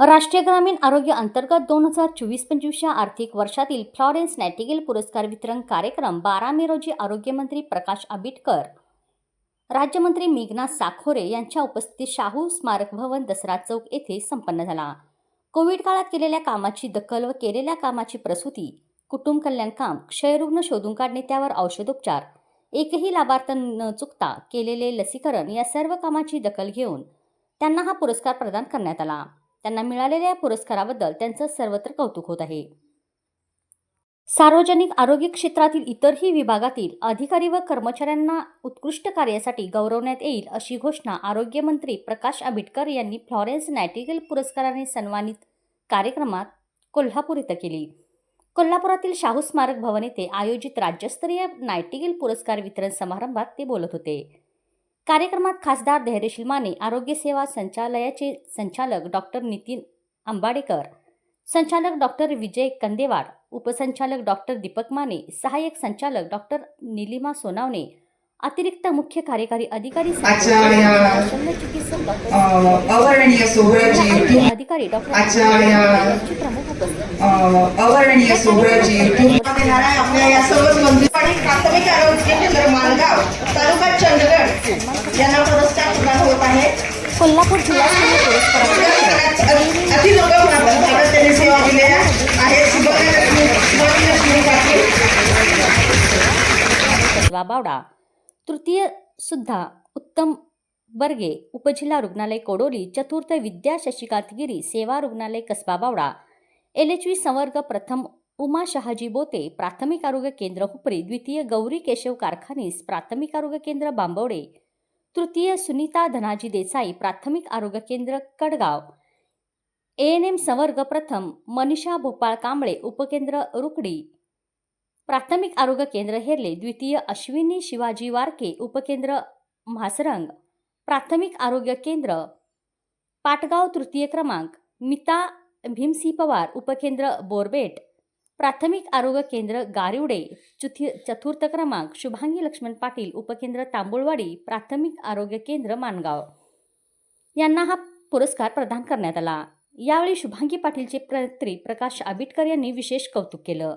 राष्ट्रीय ग्रामीण आरोग्य अंतर्गत दोन हजार चोवीस पंचवीसच्या आर्थिक वर्षातील फ्लॉरेन्स नॅटिगेल पुरस्कार वितरण कार्यक्रम बारा मे रोजी आरोग्यमंत्री प्रकाश आंबेडकर राज्यमंत्री मेघनाथ साखोरे यांच्या उपस्थितीत शाहू स्मारक भवन दसरा चौक येथे संपन्न झाला. कोविड काळात केलेल्या कामाची दखल व केलेल्या कामाची प्रसूती कुटुंब कल्याण काम क्षयरुग्ण शोधून काढणे त्यावर औषधोपचार एकही लाभार्थ न चुकता केलेले लसीकरण या सर्व कामाची दखल घेऊन त्यांना हा पुरस्कार प्रदान करण्यात आला. त्यांना मिळालेल्या या पुरस्काराबद्दल त्यांचं सर्वत्र कौतुक होत आहे. सार्वजनिक आरोग्य क्षेत्रातील इतरही विभागातील अधिकारी व कर्मचाऱ्यांना उत्कृष्ट कार्यासाठी गौरवण्यात येईल अशी घोषणा आरोग्यमंत्री प्रकाश आंबेडकर यांनी फ्लॉरेन्स नायटिगेल पुरस्काराने सन्मानित कार्यक्रमात कोल्हापूर इथं केली. कोल्हापुरातील शाहू स्मारक भवन येथे आयोजित राज्यस्तरीय नायटिगेल पुरस्कार वितरण समारंभात ते बोलत होते. कार्यक्रमात खासदार धैर्यशील माने आरोग्य सेवा संचालयाचे संचालक डॉक्टर नितीन आंबाडेकर संचालक डॉक्टर विजय कंदेवाड उपसंचालक डॉक्टर दीपक माने सहाय्यक संचालक डॉक्टर निलिमा सोनावणे अतिरिक्त मुख्य कार्यकारी अधिकारी शल्य चिकित्सक यांना पुरस्कार प्रदान होत आहे कोल्हापूर त्यांनी सेवा दिलेल्या आहेत. कसबा बावडा तृतीय सुद्धा उत्तम बर्गे उपजिल्हा रुग्णालय कोडोली चतुर्थ विद्या शशिकांत गिरी सेवा रुग्णालय Kasba Bawda. L H V संवर्ग प्रथम उमा शहाजी बोते प्राथमिक आरोग्य केंद्र हुपरी द्वितीय गौरी केशव कारखानीस प्राथमिक आरोग्य केंद्र बांबवडे तृतीय सुनीता धनाजी देसाई प्राथमिक आरोग्य केंद्र कडगाव. ए एन एम संवर्ग प्रथम मनीषा भोपाळ कांबळे उपकेंद्र रुकडी. प्राथमिक आरोग्य केंद्र हेरले. द्वितीय अश्विनी शिवाजी वारके उपकेंद्र म्हासरंग. प्राथमिक आरोग्य केंद्र पाटगाव तृतीय क्रमांक मिता भीमसी पवार उपकेंद्र बोरबेट. प्राथमिक आरोग्य केंद्र गारिवडे चुथी चतुर्थ क्रमांक शुभांगी लक्ष्मण पाटील उपकेंद्र तांबुळवाडी प्राथमिक आरोग्य केंद्र माणगाव यांना हा पुरस्कार प्रदान करण्यात आला. यावेळी शुभांगी पाटीलचे प्रत्री प्रकाश आंबेडकर यांनी विशेष कौतुक केलं.